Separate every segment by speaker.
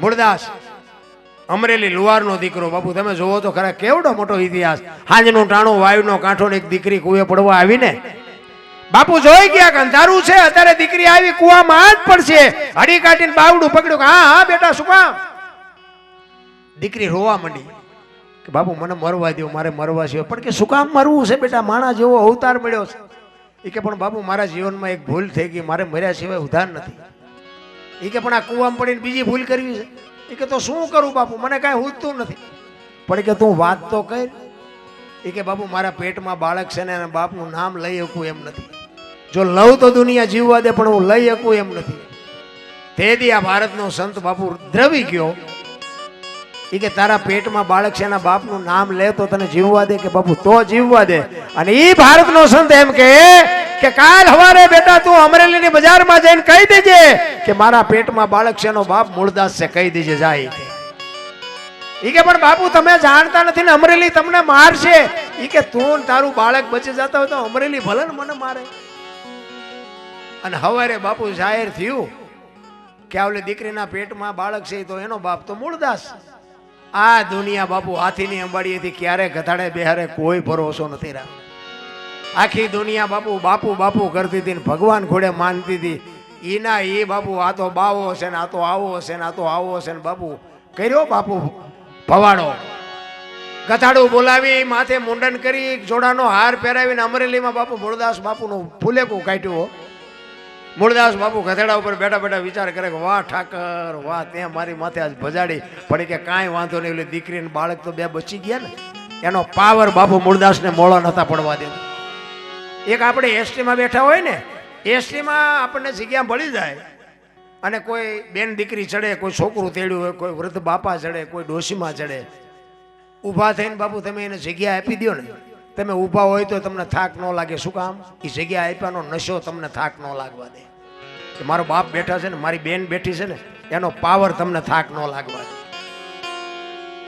Speaker 1: મૂળદાસ અમરેલી લુવારનો દીકરો, બાપુ, તમે જોવો તો ખરા કેવડો મોટો ઇતિહાસ. હાંજનું ટાણું, વાયુનો કાંઠો એક દીકરી કુએ પડવા આવીને. બાપુ, જોઈ ગયા કે અંધારું છે, અત્યારે દીકરી આવી કુવામાં જ પડશે. હડી કાઢીને બાવડું પકડ્યું હા હા, બેટા, શું કામ? દીકરી રોવા માંડી કે, બાપુ, મને મરવા દો મારે મરવા છે પણ કે, શું કામ મરવું છે, બેટા? માણા જેવો અવતાર મળ્યો છે. એ કે, પણ બાપુ, મારા જીવનમાં એક ભૂલ થઈ ગઈ, મારે મર્યા સિવાય ઉધાર નથી. એ કે પણ આ કુવામાં પડીને બીજી ભૂલ કરવી છે. એ કે તો શું કરું બાપુ? મને કાંઈ હુજતું નથી. પણ કે તું વાત તો કર. એ કે બાપુ, મારા પેટમાં બાળક છે ને બાપનું નામ લઈ શકું એમ નથી. જો લઉં તો દુનિયા જીવવા દે, પણ હું લઈ શકું એમ નથી. તેથી આ ભારતનો સંત બાપુ દ્રવી ગયો. એ કે તારા પેટમાં બાળક છે, એના બાપનું નામ લે તો તને જીવવા દે કે બાપુ તો જીવવા દે. અને એ ભારતનો સંત એમ કે કે કાલ હવારે બેટા તું અમરેલીની બજારમાં જઈને કહી દેજે કે મારા પેટમાં બાળક છે એનો બાપ મૂળદાસ છે, કહી દેજે, જાય. ઈ કે, પણ બાપુ, તમે જાણતા નથી ને અમરેલી તમને મારશે. ઈ કે, તું તારું બાળક બચી જતા હોય તો અમરેલી ભલે ને મને મારે. અને હવારે બાપુ જાહેર થયું કે આવલે દીકરીના પેટમાં બાળક છે તો એનો બાપ તો મૂળદાસ. આ દુનિયા બાપુ હાથીની અંબાડીએથી ક્યારે ગધાડે, બેહારે કોઈ ભરોસો નથી રાખ આખી દુનિયા બાપુ બાપુ બાપુ કરતી હતી ને ભગવાન ઘોડે માનતી હતી. એના એ બાપુ, આ તો બાવો હશે ને, આ તો આવો હશે ને, આ તો આવો હશે ને, બાપુ કર્યો બાપુ ભવાડો. કથાડું બોલાવી, માથે મુંડન કરી, જોડાનો હાર પહેરાવીને અમરેલીમાં બાપુ મૂળદાસ બાપુનું ફૂલેકું કાઢ્યું. મૂળદાસ બાપુ ગધેડા ઉપર બેઠા બેઠા વિચાર કરે કે, વાહ, ઠાકર, વાહ ત્યાં મારી માથે આજ ભજાડી. પણ કે, કાંઈ વાંધો નહીં એટલે દીકરી બાળક તો બે બચી ગયા ને. એનો પાવર બાપુ મૂળદાસને મોળો નહોતા પડવા દે એક આપણે એસટીમાં બેઠા હોય ને, એસટીમાં આપણને જગ્યા મળી જાય. અને કોઈ બેન દીકરી ચડે, કોઈ છોકરું તેડ્યું હોય, કોઈ વૃદ્ધ બાપા ચડે, કોઈ ડોશીમાં ચડે. ઊભા થઈને બાપુ, તમે એને જગ્યા આપી દો ને. તમે ઊભા હોય તો તમને થાક ન લાગે. શું કામ? એ જગ્યા આપ્યાનો નશો તમને થાક ન લાગવા દે. કે મારો બાપ બેઠા છે ને, મારી બેન બેઠી છે ને, એનો પાવર તમને થાક ન લાગવા દે.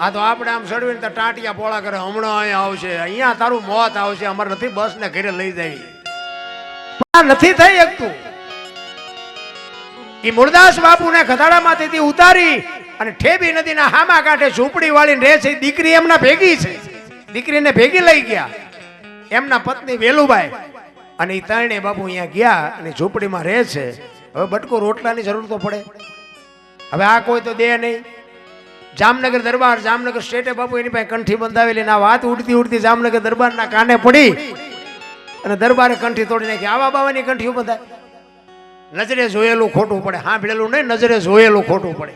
Speaker 1: આ તો આપણે આમ ચડવીને તો ટાંટિયા પોળા કરે, હમણાં અહીંયા આવશે. અહીંયા તારું મોત આવશે, અમારે નથી બસ ને ઘરે લઈ જાય નથી થઈ શકતું એ મુરદાસ બાપુને ખધાડામાંથી ઉતારી અને ઠેબી નદીના હામા કાંઠે ઝૂંપડી વાળીને રહે છે. દીકરી એમના ભેગી છે. દીકરીને ભેગી લઈ ગયા. એમના પત્ની વેલુબાઈ અને એ ત્રણે બાપુ અહીંયા ગયા અને ઝૂંપડીમાં રહે છે. હવે બટકો રોટલાની જરૂર તો પડે. હવે આ કોઈ તો દે નહીં. જામનગર દરબાર, જામનગર સ્ટેટે બાપુ એની પાસે કંઠી બંધાવેલી ને વાત ઉડતી ઉડતી જામનગર દરબારના કાને પડી. અને દરબારે કંઠી તોડી નાખી. આવા બાવાની કંઠીઓ બંધાય. નજરે જોયેલું ખોટું પડે. સાંભળેલું નહીં, નજરે જોયેલું ખોટું પડે.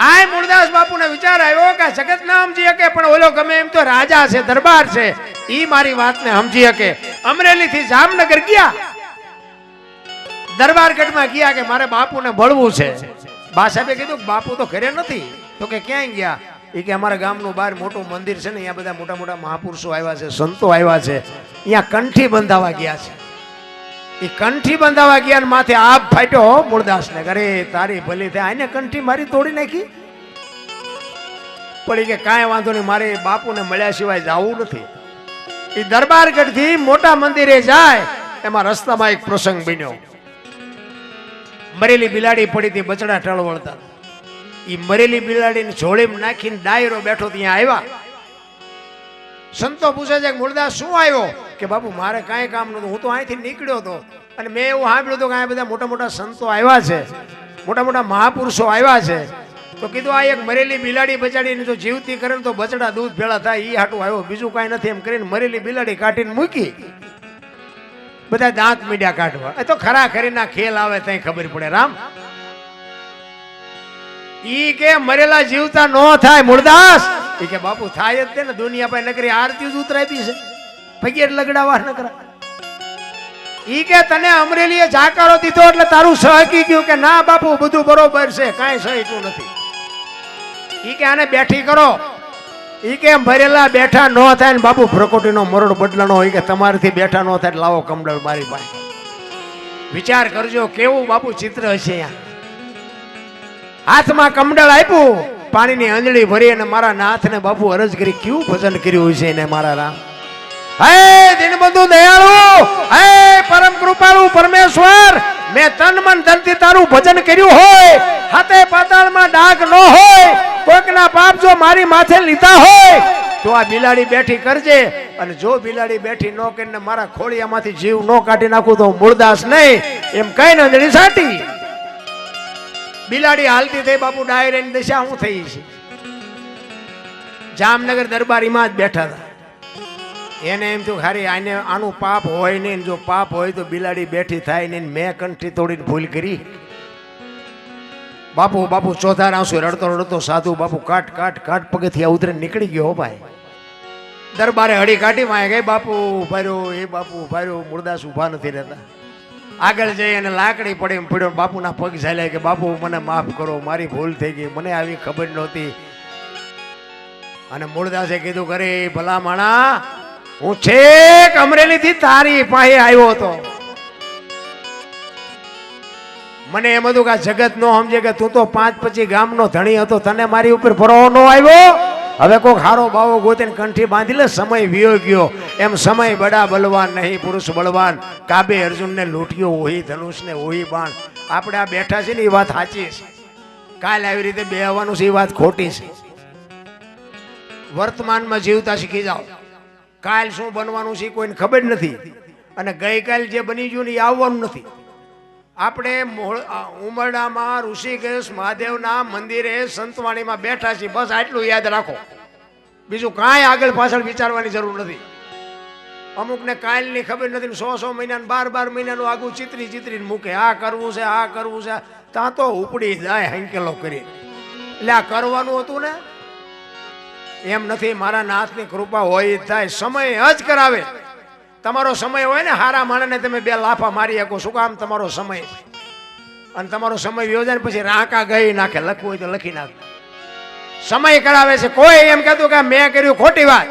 Speaker 1: આય મૂળદાસ બાપુને વિચાર આવ્યો કે જગત ના સમજી શકે, પણ ઓલો ગમે એમ તો રાજા છે, દરબાર છે. ઈ મારી વાતને સમજી શકે. અમરેલી થી જામનગર ગયા. દરબારગઢમાં ગયા કે મારે બાપુને ભળવું છે. બા સાહેબે કીધું, બાપુ તો ઘરે નથી. તો કે, ક્યાંય ગયા? એ કે, અમારા ગામનું બહાર મોટું મંદિર છે ને, અહીંયા બધા મોટા મોટા મહાપુરુષો આવ્યા છે, સંતો આવ્યા છે. અહીંયા કંઠી બંધાવા ગયા છે. એ કંઠી બંધાવા ગયા ને માથે આપ ફાટ્યો મૂળદાસ ને અરે, તારી ભલી થાય. આને કંઠી મારી તોડી નાખી? પડી કે, કાંઈ વાંધો નહીં, મારે બાપુને મળ્યા સિવાય જવું નથી. એ દરબારગઢથી મોટા મંદિરે જાય, એમાં રસ્તામાં એક પ્રસંગ બન્યો. મરેલી બિલાડી પડી હતી બચડા ટળવળતા એ મરેલી બિલાડીને જોડીમાં નાખીને ડાયરો બેઠો ત્યાં આવ્યા. સંતો પૂછે છે મૂળદાસ શું આવ્યો? કે બાપુ, મારે કાંઈ કામ નહોતું. હું તો અહીંથી નીકળ્યો હતો. અને મેં એવું સાંભળ્યું હતું કે આ બધા મોટા મોટા સંતો આવ્યા છે. મોટા મોટા મહાપુરુષો આવ્યા છે. તો કીધું, આ એક મરેલી બિલાડી બચાડીને જો જીવતી કરે તો બચડા દૂધ ભેળા થાય એ હાટું આવ્યો. બીજું કાંઈ નથી. એમ કરીને મરેલી બિલાડી કાઢીને મૂકી. બધા દાંત મીડિયા કાઢવા. એ તો ખરા ખરીના ખેલ આવે ત્યાં ખબર પડે, રામ. ઈ કે મરેલા જીવતા નો થાય, મૂળદાસ. ઈ કે બાપુ, થાય જ ને, દુનિયા પાસે નકરી આરતી જ ઉતરાવી છે. પગે લગડાવા નકરા ઈ કે તને અમરેલીએ જાકારો દીધો એટલે તારું સહકી ગયું કે ના બાપુ, બધું બરોબર છે, કાંઈ સહીતું નથી. ઈ કે આને બેઠી કરો. ઈ કેમ ભરેલા બેઠા ન થાય ને બાપુ? પ્રકૃતિનો મરડ બદલાનો હોય કે તમારાથી બેઠા ન થાય લાવો કમડળ મારી પાસે. વિચાર કરજો, કેવું બાપુ ચિત્ર હશે હાથમાં કમડળ આપ્યું, પાણીની અંજળી ભરી અને મારા નાથને બાપુ અરજ કરી કેવું ભજન કર્યું છે એને મારા રામ? હે દિનબંધુ દયાળુ, હે પરમ કૃપાળુ પરમેશ્વર, મેં તન મન ધનથી તારું ભજન કર્યું હોય, હાથે પાતાળમાં ડાઘ ન હોય કોઈકના પાપ જો મારી માથે લીધા હોય તો આ બિલાડી બેઠી કરજે. અને જો બિલાડી બેઠી ન કરીને મારા ખોળિયામાંથી જીવ ન કાઢી નાખું તો હું મૂળદાસ નહીં. એમ કઈ નંદડી સાટી. બિલાડી હાલતી થઈ બાપુ ડાયરેની દિશા હું થઈ છે? જામનગર દરબારીમાં જ બેઠા હતા. એને એમ થયું ખારી આને આનું પાપ હોય નહીં જો પાપ હોય તો બિલાડી બેઠી થાય નહીં મેં કંઠી તોડીને ભૂલ કરી. બાપુ બાપુ ચોથા આંસુ રડતો રડતો સાધુ, બાપુ કાટ કાટ કાટ પગથિયા ઉતરે નીકળી ગયો ભાઈ. દરબારે હળી કાઢી માં ગઈ, બાપુ ભાર્યો એ બાપુ ભાર્યો મુરદાસ ઊભા નથી રહેતા. આગળ જઈ અને લાકડી પડી એમ પડ્યો, બાપુના પગ ઝાલ્યા કે, બાપુ મને માફ કરો, મારી ભૂલ થઈ ગઈ, મને આવી ખબર નહોતી. અને મૂળદાસે કીધું કરે ભલા માણા, હું છેક અમરેલી થી તારી પાસે આવ્યો હતો. મને એમ હતું કે આ જગત નો સમજે કે તું તો પાંચ પછી ગામનો ધણી હતો, તને મારી ઉપર ભરોવો ન આવ્યો? હવે કોક હારો બાવો ગોતીને કંઠી બાંધી લે સમય વિયો ગયો. એમ સમય બડા બલવાન, નહીં પુરુષ બળવાન. કાબે અર્જુનને લૂંટ્યો, ઓહી ધનુષને ઓહી બાણ. આપણે આ બેઠા છે ને એ વાત સાચી છે. કાલ આવી રીતે બે આવવાનું છે એ વાત ખોટી છે. વર્તમાનમાં જીવતા શીખી જાઓ. કાલ શું બનવાનું છે કોઈને ખબર નથી. અને ગઈકાલ જે બની ગયું ને એ આવવાનું નથી. આપણે ઉમરડામાં ઋષિકેશ મહાદેવના મંદિરે સંતવાણીમાં બેઠા છીએ. બસ આટલું યાદ રાખો. બીજું કાંઈ આગળ પાછળ વિચારવાની જરૂર નથી. અમુકને કાયલની ખબર નથી, સો સો મહિના બાર બાર મહિનાનું આગું ચિત્રી ચિતરીને મૂકે. આ કરવું છે, આ કરવું છે. ત્યાં તો ઉપડી જાય હંકેલો કરી. એટલે આ કરવાનું હતું ને? એમ નથી, મારા નાથની કૃપા હોય થાય. સમય જ કરાવે. તમારો સમય હોય ને હારા માણસને તમે બે લાફા મારી શકો, શું કામ તમારો સમય? અને તમારો સમય યોજાય પછી રાંકા ગઈ નાખે, લખવું હોય તો લખી નાખે. સમય કરાવે છે. કોઈ એમ કહેતું કે મેં કર્યું ખોટી વાત.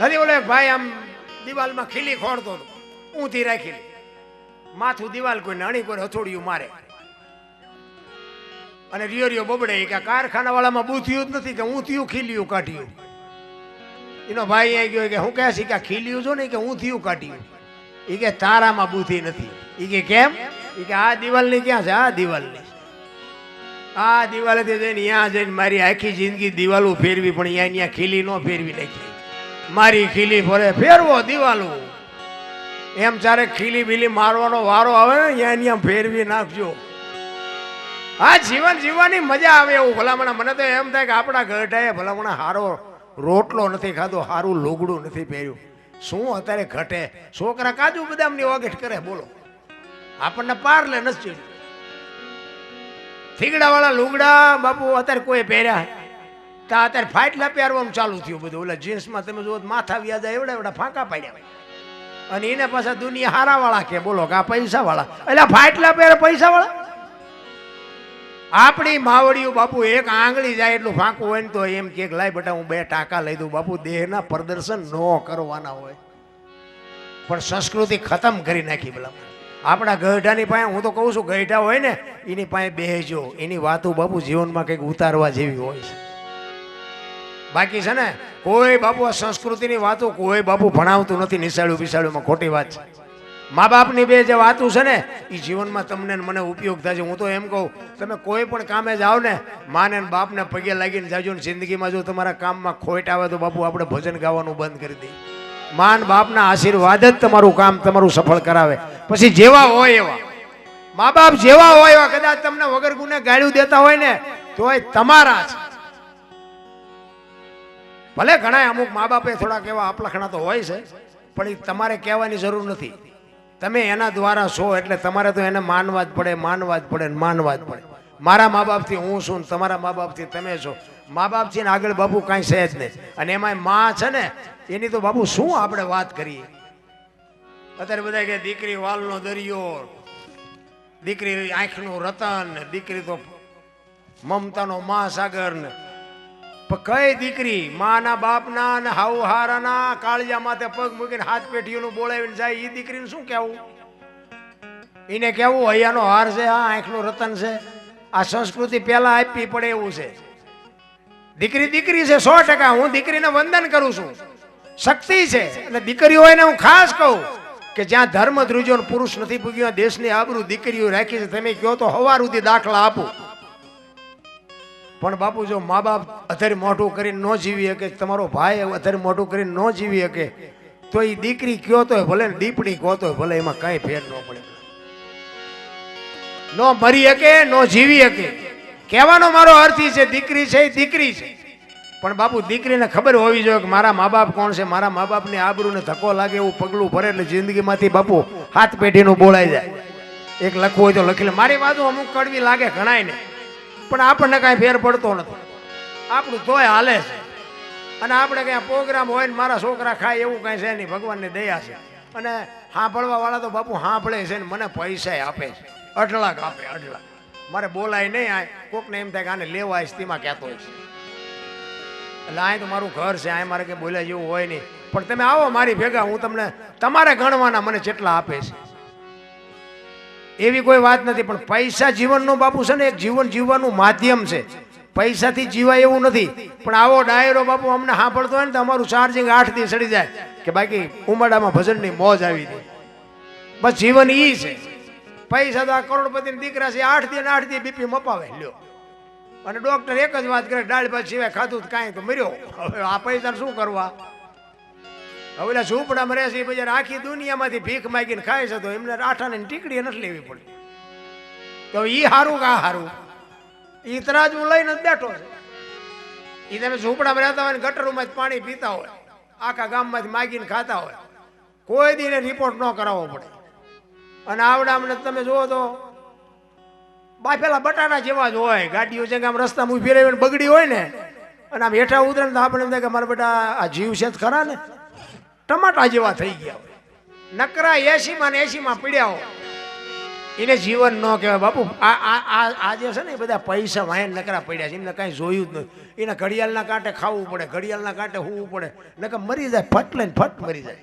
Speaker 1: નથી બોલે, ભાઈ, આમ દિવાલમાં ખીલી ખોડતો હતો. ઊંધી રાખી માથું દિવાલ કોઈ અણી કોઈ હથોડિયું મારે. અને રિયો રિયો બબડે કે કારખાના વાળામાં બૂથિયું જ નથી, કે ઊંધિયું ખીલ્યું કાઢ્યું. એનો ભાઈ અહીં ગયો કે હું કહે છે કે ખીલ્યું છું ને કે હું થયું કાઢ્યું. એ કે તારામાં બુદ્ધિ નથી. એ કે કેમ? એ કે આ દિવાલની ક્યાં છે? આ દિવાલની. આ દિવાલેથી જઈને ત્યાં જઈને મારી આખી જિંદગી દિવાલો ફેરવી, પણ અહીંયા ત્યાં ખીલી ન ફેરવી નાખી. મારી ખીલી ફરે, ફેરવો દિવાલો. એમ ચારે ખીલી બીલી મારવાનો વારો આવે ને ત્યાં ત્યાં ફેરવી નાખજો. આ જીવન જીવવાની મજા આવે એવું ભલામણા. મને તો એમ થાય કે આપણા ગઢાએ ભલામણા હારો રોટલો નથી ખાધો સારું લુગડું નથી પહેર્યું. શું અત્યારે ઘટે? છોકરા કાજુ બદામની ઓગેટ કરે, બોલો. આપણને પાર લે નથી થીગડા વાળા લુગડા બાપુ અત્યારે કોઈ પહેર્યા તા અત્યારે ફાટલા પહેરવાનું ચાલુ થયું બધું. ઓલા જીન્સમાં તમે જુઓ માથા વ્યાજા એવડા એવડા ફાંકા પાડ્યા અને એને પાછા દુનિયા હારા વાળા કે, બોલો કે આ પૈસા વાળા એટલે ફાટલા પહેરે પૈસા વાળા આપણી માવડીઓ બાપુ એક આંગળી જાય એટલું ફાંકું હોય ને તો એમ કે લાય બેટા, હું બે ટાંકા લઈ દઉં. બાપુ, દેહના પ્રદર્શન ન કરવાના હોય. પણ સંસ્કૃતિ ખતમ કરી નાખી પેલા આપણા ગઢાની પાસે, હું તો કહું છું, ગઢા હોય ને, એની પાસે બેહજો. એની વાતો બાપુ જીવનમાં કંઈક ઉતારવા જેવી હોય છે. બાકી છે ને, કોઈ બાપુ આ સંસ્કૃતિની વાતો કોઈ બાપુ ભણાવતું નથી નિશાળું બિસાડ્યુંમાં ખોટી વાત છે. મા બાપની બે જે વાતું છે ને એ જીવનમાં તમને મને ઉપયોગ છે. હું તો એમ કહું, તમે કોઈ પણ કામે જાઓ ને, માને બાપને પગે લાગીને જાજો ને જિંદગીમાં જો તમારા કામમાં ખોટ આવે તો બાપુ આપણે ભજન ગાવાનું બંધ કરી દઈએ. માન બાપના આશીર્વાદ જ તમારું કામ તમારું સફળ કરાવે. પછી જેવા હોય એવા. મા બાપ જેવા હોય એવા, કદાચ તમને વગર ગુને ગાળ્યું દેતા હોય ને, તોય તમારા છે ભલે ઘણા અમુક મા બાપે થોડાક એવા અપલખણા તો હોય છે, પણ એ તમારે કહેવાની જરૂર નથી. તમે એના દ્વારા છો એટલે તમારે તો એને માનવા જ પડે, માનવા જ પડે માનવા જ પડે. મારા મા બાપથી હું છું ને તમારા મા બાપથી તમે છો. મા બાપથી ને આગળ બાપુ કાંઈ છે જ નહીં. અને એમાં માં છે ને, એની તો બાપુ શું આપણે વાત કરીએ? અત્યારે બધા કે દીકરી વાલનો દરિયો, દીકરી આંખનું રતન, દીકરી તો મમતાનો મહાસાગર ને કઈ દીકરી, માના બાપના અને હાઉ હારાના કાળિયા માથે પગ મૂકીને હાથ પેટીઓનું બોલાવીને જાય એ દીકરીને શું કહેવું? એને કહેવું, હૈયાનો હાર છે, આ આંખનું રતન છે, આ સંસ્કૃતિ પહેલાં આપવી પડે એવું છે. દીકરી દીકરી છે, સો ટકા, હું દીકરીને વંદન કરું છું. શક્તિ છે, એટલે દીકરી હોય ને હું ખાસ કહું કે જ્યાં ધર્મ ધ્રુજો પુરુષ નથી પૂગ્યો, દેશની આબરૂ દીકરીઓ રાખી છે, તમે કહો તો હવાર સુધી દાખલા આપું. પણ બાપુ, જો મા બાપ અત્યારે મોઢું કરીને ન જીવી શકે, તમારો ભાઈ અત્યારે મોઢું કરીને ન જીવી શકે, તો એ દીકરી કયો તો ભલે દીપડી કહો તોય ભલે, એમાં કાંઈ ફેર ન પડે. ન મરી શકે, ન જીવી શકે. કહેવાનો મારો અર્થ છે, દીકરી છે એ દીકરી છે. પણ બાપુ, દીકરીને ખબર હોવી જોઈએ કે મારા મા બાપ કોણ છે, મારા મા બાપની આબરૂને ધક્કો લાગે એવું પગલું ભરે એટલે જિંદગીમાંથી બાપુ હાથ પેઢીનું બોલાઈ જાય. એક લખવું હોય તો લખી લે. મારી બાજુ અમુક કડવી લાગે ઘણાય ને પણ આપણને કાંઈ ફેર પડતો નથી. આપણું તોય હાલે છે. અને આપણે ક્યાં પ્રોગ્રામ હોય ને મારા છોકરા ખાય એવું કાંઈ છે નહીં, ભગવાનની દયા છે. અને સાંભળવા વાળા તો બાપુ સાંભળે છે ને મને પૈસા આપે છે. અઢળક આપે, અઢળક. મારે બોલાય નહીં આ કોકને એમ થાય કે આને લેવા આવીશ તેમાં કહેતો હોય છે. એટલે અહીં તો મારું ઘર છે આ મારે કંઈ બોલ્યા જેવું હોય નહીં. પણ તમે આવો મારી ભેગા, હું તમને તમારે ગણવાના મને જેટલા આપે છે. એવી કોઈ વાત નથી, પણ પૈસા જીવનનો બાપુ છે ને, એક જીવન જીવવાનું માધ્યમ છે. પૈસાથી જીવાય એવું નથી, પણ આવો ડાયરો બાપુ અમને સાંભળતો હોય ને તો અમારું ચાર્જિંગ આઠ દી સડી જાય, કે બાકી ઉમાડામાં ભજનની મોજ આવી હતી બસ જીવન ઈ છે. પૈસા તો આ કરોડપતિના દીકરા છે, આઠ દી આઠ દી બીપી મપાવે, લ્યો. અને ડોક્ટર એક જ વાત કરે, દાળ ભાત સિવાય ખાધું કાંઈ તો મર્યો. હવે આ પૈસા શું કરવા? હવે ઝૂંપડામાં રહે છે, એ આખી દુનિયામાંથી ભીખ માગીને ખાય છે, તો એમને આઠાને ટીકડી નથી લેવી પડતી. તો ઈ હારું કા હારું? ઈ તરાજુ લઈને જ બેઠો છે. ઈ તમે ઝૂંપડામાં રહેતા હોય ને ગટરોમાં જ પાણી પીતા હોય, આખા ગામમાંથી માગીને ખાતા હોય, કોઈ દીને રિપોર્ટ ન કરાવવો પડે. અને આવડામને તમે જુઓ તો બાફેલા બટાટા જેવા જ હોય, ગાડીઓ છે કે આમ રસ્તામાં ઊભી રહી બગડી હોય ને, અને આમ હેઠા ઉતરે તો આપણે એમ થાય કે મારા બેટા આ જીવ છે ખરા ને? ટમાટા જેવા થઈ ગયા હોય. નકરા એસીમાં ને એસીમાં પીડ્યા હોય. એને જીવન ન કહેવાય. બાપુ, આ આ આ જે છે ને એ બધા પૈસા વાયન નકરા પડ્યા છે. એમને કાંઈ જોયું જ નહીં એને ઘડિયાળના કાંટે ખાવું પડે, ઘડિયાળના કાંટે હોવું પડે. નકર મરી જાય ફટ લઈને ફટ મરી જાય.